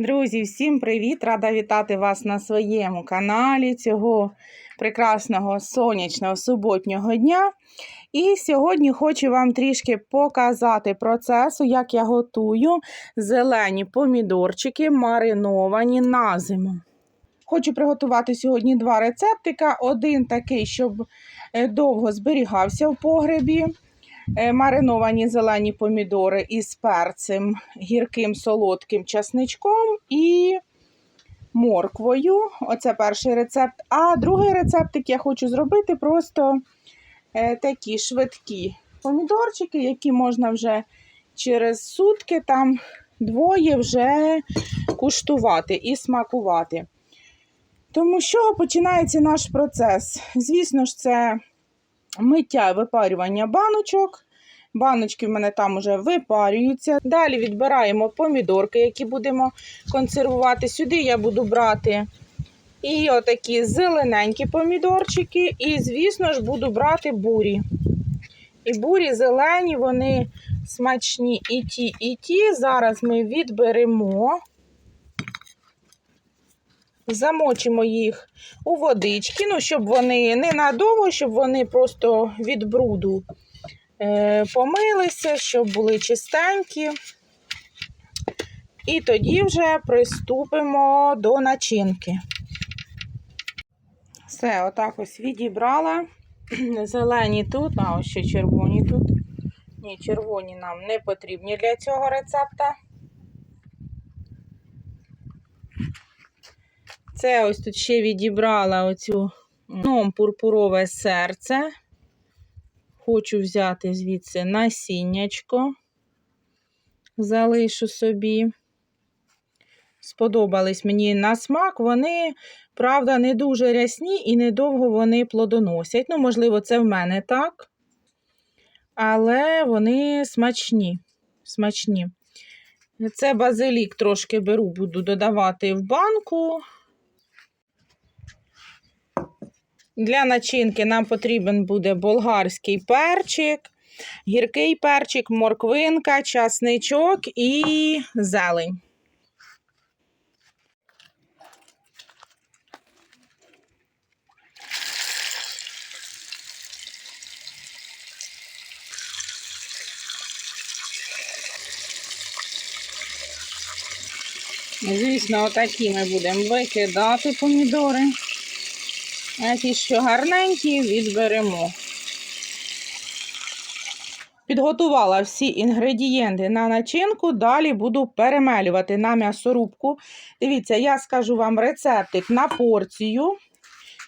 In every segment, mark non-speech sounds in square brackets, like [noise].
Друзі, всім привіт! Рада вітати вас на своєму каналі цього прекрасного сонячного суботнього дня. І сьогодні хочу вам трішки показати процесу, як я готую зелені помідорчики, мариновані на зиму. Хочу приготувати сьогодні два рецептика. Один такий, щоб е, довго зберігався в погребі. Е, мариновані зелені помідори із перцем, гірким солодким часничком і морквою. Оце перший рецепт. А другий рецептик я хочу зробити просто е, такі швидкі помідорчики, які можна вже через сутки, там двоє вже куштувати і смакувати. Тому з чого починається наш процес? Звісно ж, це миття випарювання баночок. Баночки в мене там вже випарюються. Далі відбираємо помідорки, які будемо консервувати. Сюди я буду брати і отакі зелененькі помідорчики, і, звісно ж, буду брати бурі. І бурі зелені, вони смачні і ті, і ті. Зараз ми відберемо. Замочимо їх у водички, ну, щоб вони не надовго, щоб вони просто від бруду е, помилися, щоб були чистенькі. І тоді вже приступимо до начинки. Все, отак ось відібрала. [clears throat] Зелені тут, а ось ще червоні тут. Ні, червоні нам не потрібні для цього рецепта. Це ось тут ще відібрала оцю ну, пурпурове серце. Хочу взяти звідси насіннячко, залишу собі. Сподобались мені на смак. Вони, правда, не дуже рясні і недовго вони плодоносять. Ну, можливо, це в мене так. Але вони смачні. смачні. Це базилік трошки беру, буду додавати в банку. Для начинки нам потрібен буде болгарський перчик, гіркий перчик, морквинка, часничок і зелень. Звісно, отакі ми будемо викидати помідори. Ті, що гарненькі, відберемо. Підготувала всі інгредієнти на начинку, далі буду перемелювати на м'ясорубку. Дивіться, я скажу вам рецептик на порцію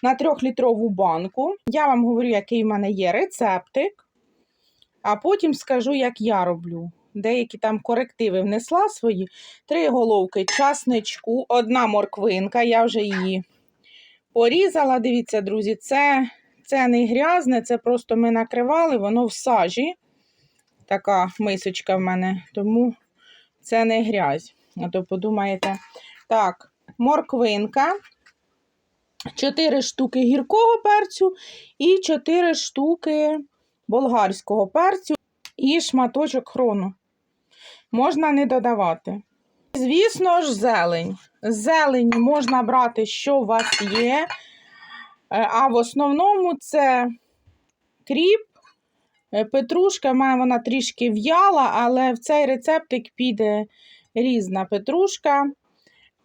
на 3-літрову банку. Я вам говорю, який в мене є рецептик, а потім скажу, як я роблю. Деякі там корективи внесла свої. Три головки часничку, одна морквинка, я вже її порізала. Дивіться, друзі, це це не грязне, це просто ми накривали, воно в сажі. Така мисочка в мене, тому це не грязь. А то подумаєте, так, морквинка, 4 штуки гіркого перцю і 4 штуки болгарського перцю і шматочок хрону. Можна не додавати. Звісно ж, зелень. Зелені можна брати, що у вас є. Е, А в основному це кріп, е, петрушка, має вона трішки в'яла, але в цей рецептик піде різна петрушка.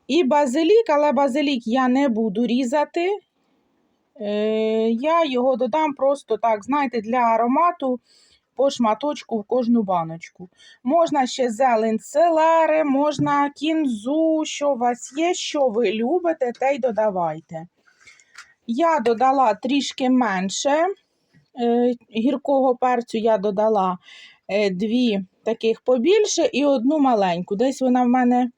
І базилік, але базилік я не буду різати. Е, Я його додам просто так, знаєте, для аромату по шматочку в кожну баночку. Можна ще зелень селери, можна кінзу, що у вас є, що ви любите, те й додавайте. Я додала трішки менше е, гіркого перцю, я додала е, дві таких побільше і одну маленьку. Десь вона в мене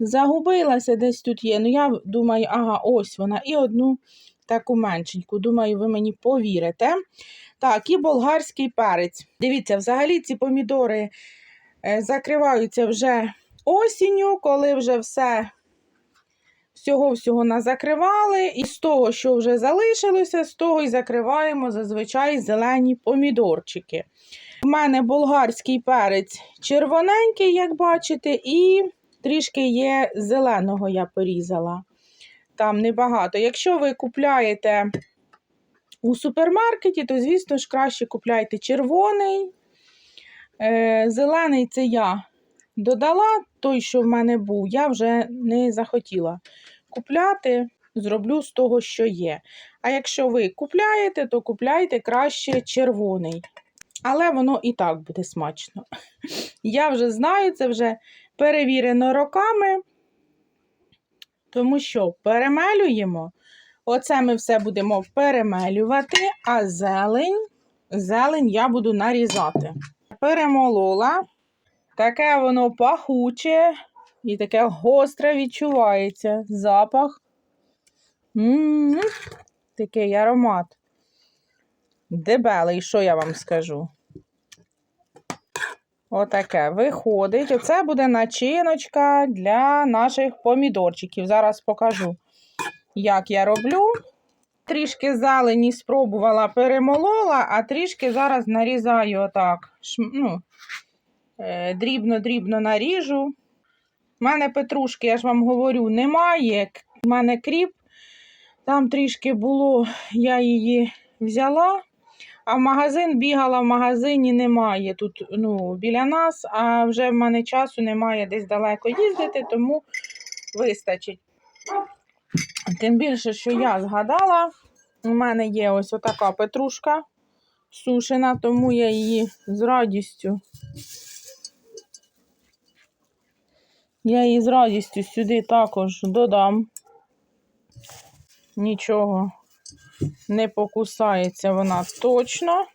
загубилася, десь тут є. Ну, я думаю, ага, ось вона. І одну таку меншеньку. Думаю, ви мені повірите. Так, і болгарський перець. Дивіться, взагалі ці помідори е, закриваються вже осінню, коли вже все всього-всього назакривали. І з того, що вже залишилося, з того і закриваємо зазвичай зелені помідорчики. У мене болгарський перець червоненький, як бачите, і Трішки є зеленого я порізала. Там небагато. Якщо ви купляєте у супермаркеті, то, звісно ж, краще купляйте червоний. Е, зелений це я додала, той, що в мене був, я вже не захотіла купляти, зроблю з того, що є. А якщо ви купляєте, то купляйте краще червоний. Але воно і так буде смачно. Я вже знаю, це вже перевірено роками. Тому що перемелюємо. Оце ми все будемо перемелювати, а зелень, зелень я буду нарізати. Перемолола. Таке воно пахуче і таке гостре відчувається. Запах. М-м-м, такий аромат. Дебелий, що я вам скажу? Отаке виходить. Оце буде начиночка для наших помідорчиків. Зараз покажу, як я роблю. Трішки зелені спробувала, перемолола, а трішки зараз нарізаю отак. Ну, е, дрібно-дрібно наріжу. У мене петрушки, я ж вам говорю, немає. У мене кріп. Там трішки було, я її взяла. А в магазин бігала, в магазині немає тут ну, біля нас, а вже в мене часу немає десь далеко їздити, тому вистачить. Тим більше, що я згадала, у мене є ось отака петрушка сушена, тому я її з радістю. Я її з радістю сюди також додам. Нічого не покусається вона точно.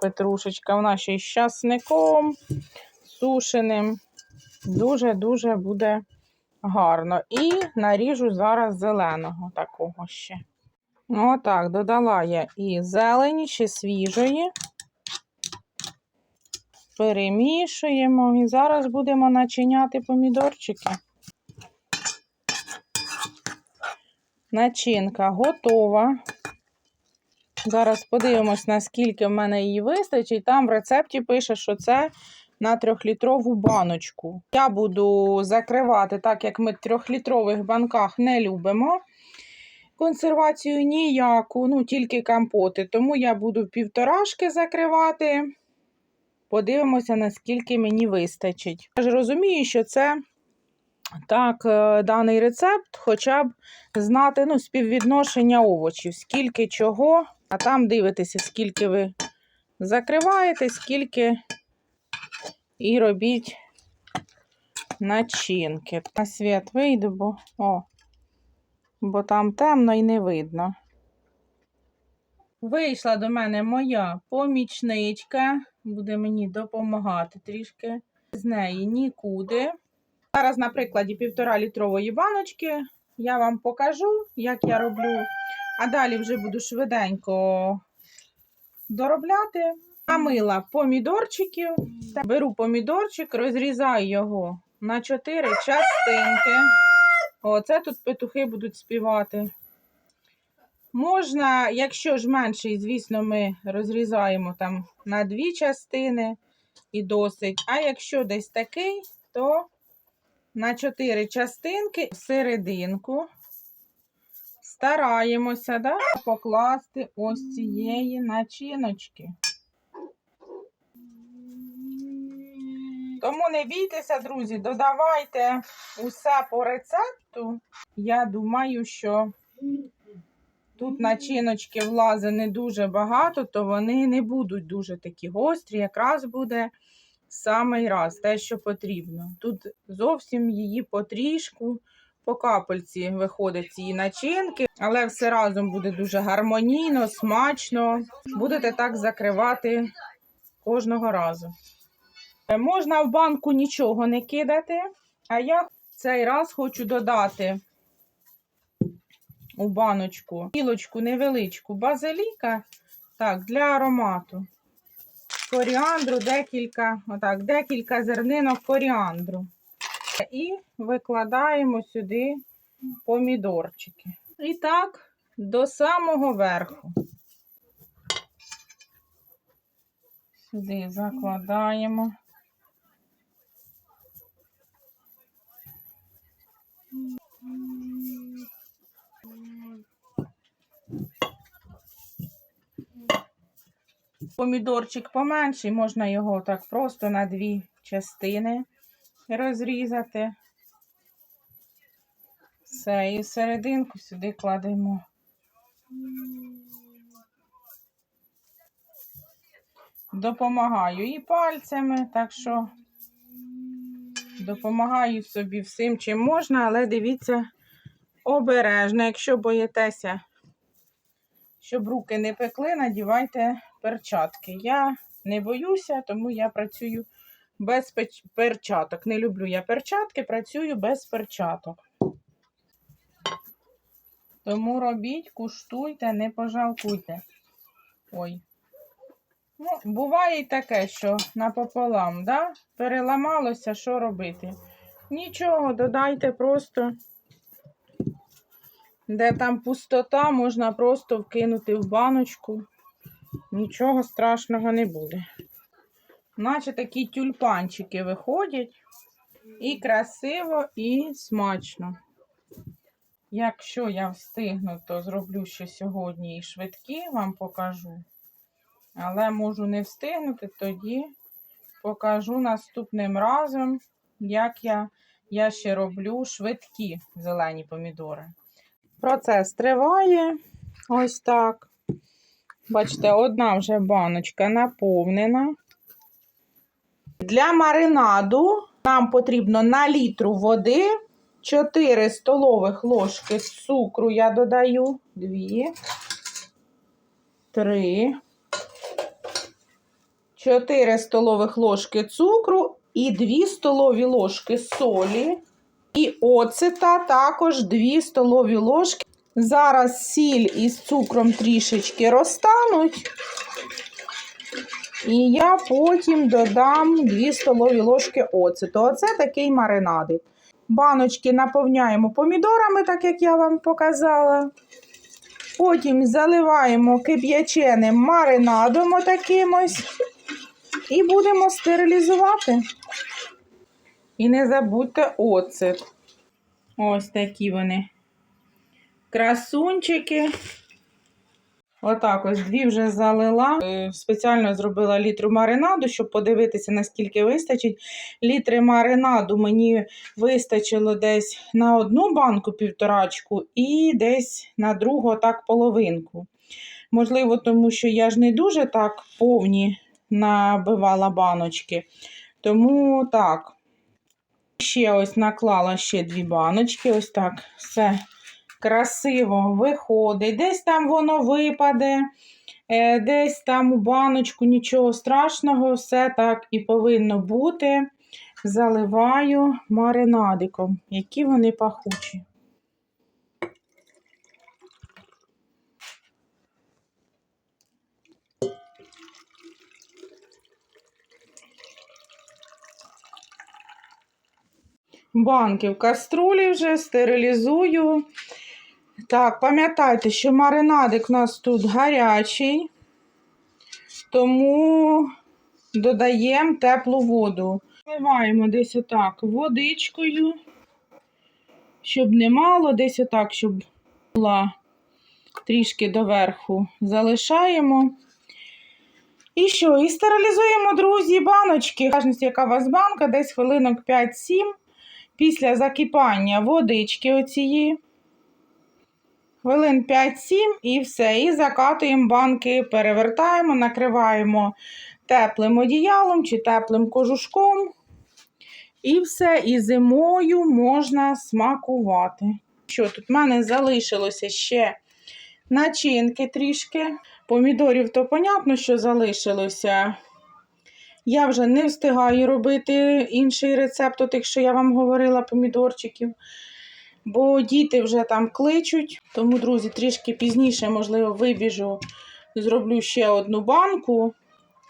Петрушечка вона ще й з часником сушеним. Дуже-дуже буде гарно. І наріжу зараз зеленого такого ще. Отак, додала я і зелені, ще свіжої. Перемішуємо і зараз будемо начиняти помідорчики. Начинка готова. Зараз подивимось, наскільки в мене її вистачить. Там в рецепті пише, що це на трьохлітрову баночку. Я буду закривати, так як ми трьохлітрових банках не любимо. Консервацію ніяку, ну тільки компоти. Тому я буду півторашки закривати. Подивимося, наскільки мені вистачить. Я ж розумію, що це так, е, даний рецепт, хоча б знати ну, співвідношення овочів, скільки чого, а там дивитеся, скільки ви закриваєте, скільки і робіть начинки. На світ вийду, бо, о, бо там темно і не видно. Вийшла до мене моя помічничка, буде мені допомагати трішки. З неї нікуди. Зараз на прикладі півтора літрової баночки я вам покажу, як я роблю. А далі вже буду швиденько доробляти. Намила помідорчиків. Беру помідорчик, розрізаю його на 4 частинки. Оце тут петухи будуть співати. Можна, якщо ж менший, звісно, ми розрізаємо там на дві частини і досить. А якщо десь такий, то на 4 частинки серединку стараємося да, покласти ось цієї начиночки. Тому не бійтеся, друзі, додавайте усе по рецепту. Я думаю, що тут начиночки влазить не дуже багато, то вони не будуть дуже такі гострі. Якраз буде самий раз, те, що потрібно. Тут зовсім її потрішку, по капельці виходять ці начинки, але все разом буде дуже гармонійно, смачно. Будете так закривати кожного разу. Можна в банку нічого не кидати, а я цей раз хочу додати у баночку кілочку невеличку базиліка так, для аромату коріандру, декілька, отак, декілька зернинок коріандру. І викладаємо сюди помідорчики. І так, до самого верху. Сюди закладаємо. Помідорчик поменший, можна його так просто на дві частини розрізати. Все, і серединку сюди кладемо. Допомагаю і пальцями, так що допомагаю собі всім, чим можна, але дивіться обережно. Якщо боїтеся, щоб руки не пекли, надівайте перчатки. Я не боюся, тому я працюю без перчаток. Не люблю я перчатки, працюю без перчаток. Тому робіть, куштуйте, не пожалкуйте. Ой. Ну, буває і таке, що напополам, да? переламалося, що робити. Нічого, додайте просто, де там пустота, можна просто вкинути в баночку. Нічого страшного не буде. Наче такі тюльпанчики виходять. І красиво, і смачно. Якщо я встигну, то зроблю ще сьогодні і швидкі вам покажу. Але можу не встигнути, тоді покажу наступним разом, як я, я ще роблю швидкі зелені помідори. Процес триває ось так. Бачите, одна вже баночка наповнена. Для маринаду нам потрібно на літру води 4 столових ложки цукру я додаю. 2, 3, 4 столових ложки цукру і 2 столові ложки солі. І оцета також 2 столові ложки. Зараз сіль із цукром трішечки розтануть. І я потім додам 2 столові ложки оцету. Оце такий маринадик. Баночки наповняємо помідорами, так як я вам показала. Потім заливаємо кип'яченим маринадом отаким ось. І будемо стерилізувати. І не забудьте оцет. Ось такі вони. Красунчики. Отак ось дві вже залила. Е, Спеціально зробила літру маринаду, щоб подивитися, наскільки вистачить. Літри маринаду мені вистачило десь на одну банку півторачку і десь на другу так половинку. Можливо, тому що я ж не дуже так повні набивала баночки. Тому так. Ще ось наклала ще дві баночки. Ось так все красиво виходить. Десь там воно випаде, е, десь там у баночку нічого страшного, все так і повинно бути. Заливаю маринадиком, які вони пахучі. Банки в каструлі вже стерилізую. Так, пам'ятайте, що маринадик у нас тут гарячий, тому додаємо теплу воду. Вливаємо десь отак водичкою, щоб не мало, десь отак, щоб була трішки доверху. Залишаємо. І що? І стерилізуємо, друзі, баночки. Важність, яка у вас банка, десь хвилинок 5-7 після закипання водички оцієї. Хвилин 5-7 і все. І закатуємо банки, перевертаємо, накриваємо теплим одіялом чи теплим кожушком. І все, і зимою можна смакувати. Що тут в мене залишилося ще начинки трішки. Помідорів, то понятно, що залишилося. Я вже не встигаю робити інший рецепт, от якщо я вам говорила помідорчиків. Бо діти вже там кличуть. Тому, друзі, трішки пізніше, можливо, вибіжу, зроблю ще одну банку.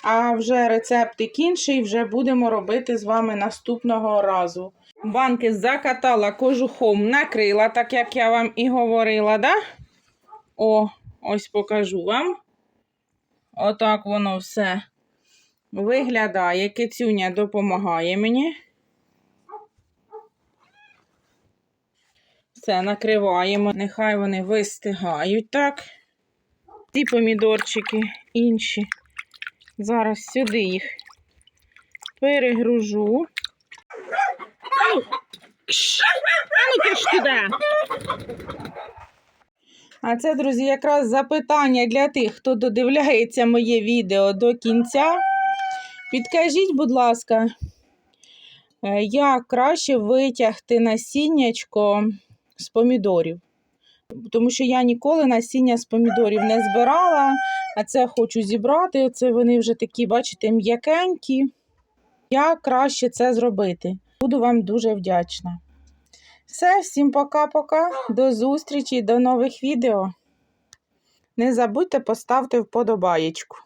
А вже рецептик інший вже будемо робити з вами наступного разу. Банки закатала кожухом, накрила, так як я вам і говорила, да? О, ось покажу вам. Отак воно все виглядає. Кицюня допомагає мені. Все, накриваємо. Нехай вони вистигають так. Ці помідорчики інші Зараз сюди їх перегружу. Ау! Ну-ка ж туди. А це, друзі, якраз запитання для тих, хто додивляється моє відео до кінця. Підкажіть, будь ласка, е, як краще витягти насіннячко з помідорів? Тому що я ніколи насіння з помідорів не збирала, а це хочу зібрати. Це вони вже такі, бачите, м'якенькі. Як краще це зробити? Буду вам дуже вдячна. Все, всім пока-пока. До зустрічі, до нових відео. Не забудьте поставити вподобаєчку.